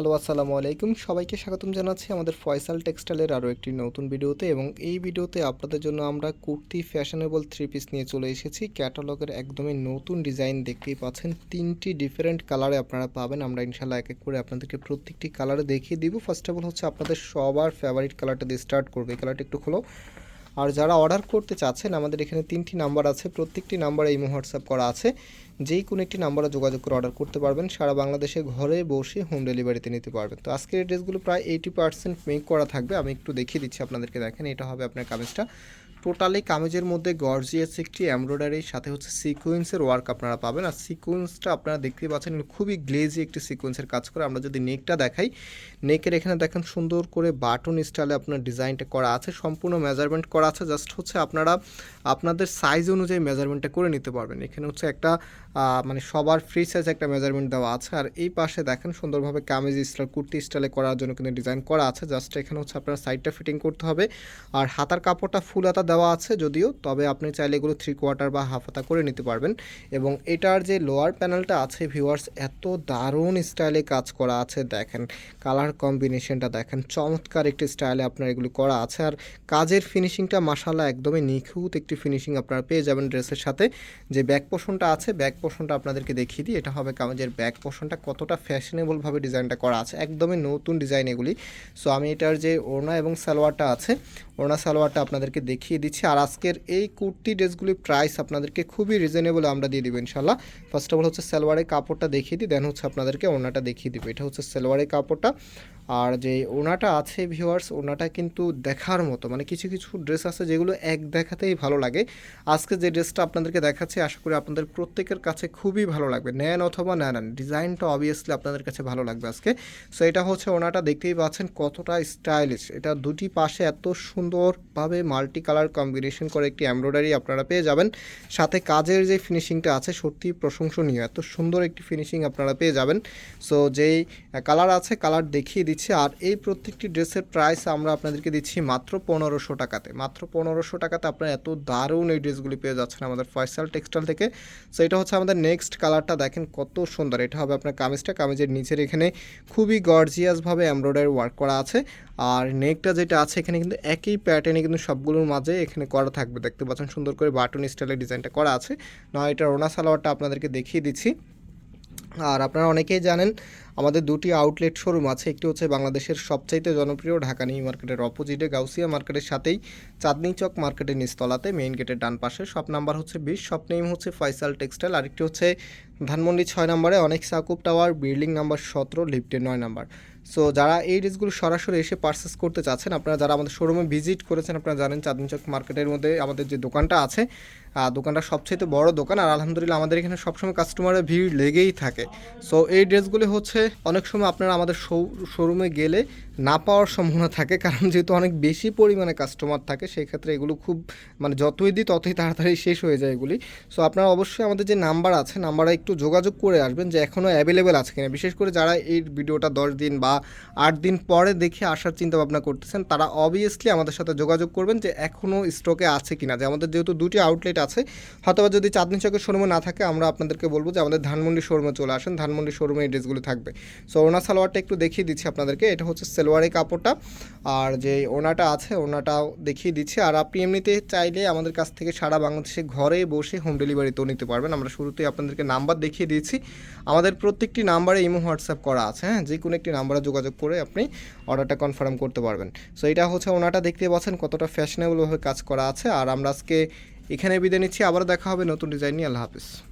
Hello, আসসালামু আলাইকুম। সবাইকে স্বাগতম জানাচ্ছি আমাদের ফয়সাল টেক্সটাইলের আরও একটি নতুন ভিডিওতে এবং এই ভিডিওতে আপনাদের জন্য আমরা কুর্তি, ফ্যাশনেবল থ্রি পিস নিয়ে চলে এসেছি। ক্যাটালগের একদমই নতুন ডিজাইন দেখতেই পাচ্ছেন। তিনটি ডিফারেন্ট কালারে আপনারা পাবেন। আমরা ইনশাল্লাহ এক এক করে আপনাদেরকে প্রত্যেকটি কালারে দেখিয়ে দিব। ফার্স্ট অফ অল হচ্ছে আপনাদের সবার ফেভারিট কালারটা দিয়ে স্টার্ট করবে। এই কালারটা একটু খোলো। আর যারা অর্ডার করতে চাচ্ছেন, আমাদের এখানে তিনটি নাম্বার আছে। প্রত্যেকটি নাম্বারে ইমো হোয়াটসঅ্যাপ করা আছে। যেই কোনো একটি নাম্বারে যোগাযোগ করে অর্ডার করতে পারবেন। সারা বাংলাদেশে ঘরে বসে হোম ডেলিভারিতে নিতে পারবেন। তো আজকের এই ড্রেসগুলো প্রায় এইটি পার্সেন্ট মেক করা থাকবে। আমি একটু দেখিয়ে দিচ্ছি আপনাদেরকে। দেখেন, এটা হবে আপনার কামিজটা টোটালি কামিজের মধ্যে গর্জিয়াস একটি এমব্রয়ডারির সাথে হচ্ছে সিকোয়েন্সের ওয়ার্ক আপনারা পাবেন। আর সিকোয়েন্সটা আপনারা দেখতেই পাচ্ছেন খুবই গ্লেজি একটি সিকোয়েন্সের কাজ করে। আমরা যদি নেকটা দেখাই নেকের এখানে দেখেন সুন্দর করে বাটন স্টাইলে আপনার ডিজাইনটা করা আছে, সম্পূর্ণ মেজারমেন্ট করা আছে। জাস্ট হচ্ছে আপনারা আপনাদের সাইজ অনুযায়ী মেজারমেন্টটা করে নিতে পারবেন। এখানে হচ্ছে একটা মানে সবার ফ্রি সাইজ একটা মেজারমেন্ট দেওয়া আছে। আর এই পাশে দেখেন সুন্দরভাবে কামিজ স্টাইল কুর্তি স্টাইলে করার জন্য কিন্তু ডিজাইন করা আছে। জাস্ট এখানে হচ্ছে আপনার সাইডটা ফিটিং করতে হবে। আর হাতার কাপড়টা ফুল হাতা দেওয়া আছে যদিও, তবে আপনি চাইলে এগুলো থ্রি কোয়ার্টার বা হাফ হাতা করে নিতে পারবেন। এবং এটার যে লোয়ার প্যানেলটা আছে ভিউয়ার্স এত দারুণ স্টাইলে কাজ করা আছে, দেখেন। কালার কম্বিনেশনটা দেখেন, চমৎকার একটি স্টাইলে আপনার এগুলো করা আছে। আর কাজের ফিনিশিংটা মাসাল্লাহ একদমই নিখুঁত একটি ফিনিশিং আপনারা পেয়ে যাবেন ড্রেসের সাথে। যে ব্যাক পোষণটা আছে ব্যাক পোষণটা আপনাদেরকে দেখিয়ে দিই, এটা হবে কামেজের ব্যাক পোষণটা কতটা ফ্যাশনেবলভাবে ডিজাইনটা করা আছে। একদমই নতুন ডিজাইন এগুলি। সো আমি এটার যে ওড়না এবং সালোয়ারটা আছে, ওড়না সালোয়ারটা আপনাদেরকে দেখিয়ে দিচ্ছি। আর আজকের এই কুর্তি ড্রেসগুলির প্রাইস আপনাদেরকে খুবই রিজনেবল আমরা দিয়ে দিব ইনশাল্লাহ ফার্স্ট অফ অল হচ্ছে সালোয়ারের কাপড়টা দেখিয়ে দিই দেন হচ্ছে আপনাদেরকে ওড়নাটা দেখিয়ে দিব। এটা হচ্ছে সালোয়ারের কাপড়টা। আর যে ওনাটা আছে ভিউয়ার্স ওনাটা কিন্তু দেখার মতো মানে কিছু কিছু ড্রেস আছে যেগুলো এক দেখাতেই ভালো লাগে। আজকে যে ড্রেসটা আপনাদেরকে দেখাচ্ছি, আশা করি আপনাদের প্রত্যেকের কাছে খুবই ভালো লাগবে। নেন অথবা নেন, ডিজাইনটা অবভিয়াসলি আপনাদের কাছে ভালো লাগবে আজকে। সো এটা হচ্ছে ওনাটা দেখতেই পাচ্ছেন কতটা স্টাইলিশ এটা দুটি পাশে এত সুন্দরভাবে মাল্টি কালার কম্বিনেশন করে একটি এমব্রয়ডারি আপনারা পেয়ে যাবেন। সাথে কাজের যে ফিনিশিংটা আছে সত্যি প্রশংসনীয়। এত সুন্দর একটি ফিনিশিং আপনারা পেয়ে যাবেন। সো যেই কালার আছে কালার দেখিয়ে দিচ্ছি। আর এই প্রত্যেকটি ড্রেসের প্রাইস আমরা আপনাদেরকে দিচ্ছি মাত্র পনেরোশো টাকাতে। মাত্র পনেরোশো টাকাতে আপনারা এত দারুণ এই ড্রেসগুলি পেয়ে যাচ্ছেন আমাদের ফয়সাল টেক্সটাইল থেকে। সো এটা হচ্ছে আমাদের নেক্সট কালারটা। দেখেন কত সুন্দর। এটা হবে আপনার কামিজটা। কামিজের নিচের এখানে খুবই গর্জিয়াসভাবে এমব্রয়ডারি ওয়ার্ক করা আছে। আর নেকটা যেটা আছে এখানে কিন্তু একই প্যাটার্নে কিন্তু সবগুলোর মাঝে এখানে করা থাকবে। দেখতে পাচ্ছেন সুন্দর করে বাটন স্টাইলের ডিজাইনটা করা আছে। নয় এটা রোনা সালোয়ারটা আপনাদেরকে দেখিয়ে দিচ্ছি। আর আপনারা অনেকেই জানেন আমাদের দুটি আউটলেট শোরুম আছে। একটি হচ্ছে বাংলাদেশের সবচাইতে জনপ্রিয় ঢাকা নিউ মার্কেটের অপোজিটে গাউসিয়া মার্কেটের সাথেই চাঁদনি চক মার্কেটের নিচতলাতে মেইন গেটের ডান পাশে। শপ নাম্বার হচ্ছে বিশ শপ নেম হচ্ছে ফয়সাল টেক্সটাইল আরেকটি হচ্ছে ধানমন্ডি ছয় নম্বরে অনেক সাকুব টাওয়ার বিল্ডিং নাম্বার সতেরো লিফটের নয় নাম্বার সো যারা এই ড্রেসগুলো সরাসরি এসে পারচেস করতে চাচ্ছেন, আপনারা যারা আমাদের শোরুমে ভিজিট করেছেন, আপনারা জানেন চাঁদনি চক মার্কেটের মধ্যে আমাদের যে দোকানটা আছে দোকানটা সবচেয়ে বড় দোকান। আর আলহামদুলিল্লাহ আমাদের এখানে সবসময় কাস্টমারের ভিড় লেগেই থাকে। সো এই ড্রেসগুলি হচ্ছে অনেক সময় আপনারা আমাদের শোরুমে গেলে না পাওয়ার সম্ভাবনা থাকে, কারণ যেহেতু অনেক বেশি পরিমাণে কাস্টমার থাকে সেই ক্ষেত্রে এগুলো খুব মানে যতই দিই ততই তাড়াতাড়ি শেষ হয়ে যায় এগুলি। সো আপনারা অবশ্যই আমাদের যে নাম্বার আছে নাম্বারে একটু যোগাযোগ করে আসবেন যে এখনও অ্যাভেলেবেল আছে কিনা। বিশেষ করে যারা এই ভিডিওটা দশ দিন বা আট দিন পরে দেখে আসার চিন্তা ভাবনা করতেছেন, তারা অবভিয়াসলি আমাদের সাথে যোগাযোগ করবেন যে এখনও স্টকে আছে কিনা। যে আমাদের যেহেতু দুটি আউটলেট আছে, হয়তোবা যদি চাঁদনি চকের শোরুমে না থাকে, আমরা আপনাদেরকে বলব যে আমাদের ধানমন্ডি শোরুমে চলে আসেন। ধানমন্ডি শোরুমে এই ড্রেসগুলো থাকবে সো ওনা সালোয়ারটা একটু দেখিয়ে দিচ্ছি আপনাদেরকে। এটা হচ্ছে সেলোয়ারের কাপড়টা। আর যে ওনাটা আছে, ওনাটাও দেখিয়ে দিচ্ছি। আর আপনি এমনিতে চাইলে আমাদের কাছ থেকে সারা বাংলাদেশে ঘরে বসে হোম ডেলিভারিতেও নিতে পারবেন। আমরা শুরুতেই আপনাদেরকে নাম্বার দেখিয়ে দিয়েছি। আমাদের প্রত্যেকটি নাম্বারে ইমো হোয়াটসঅ্যাপ করা আছে হ্যাঁ? যে কোনো একটি নাম্বারে যোগাযোগ করে আপনি অর্ডারটা কনফার্ম করতে পারবেন। সো এটা হচ্ছে ওনাটা দেখতে পাচ্ছেন কতটা ফ্যাশনেবলভাবে কাজ করা আছে। আর আমরা আজকে এখানে বিদায় নিচ্ছি। আবার দেখা হবে নতুন ডিজাইন নিয়ে। আল্লাহ হাফিজ।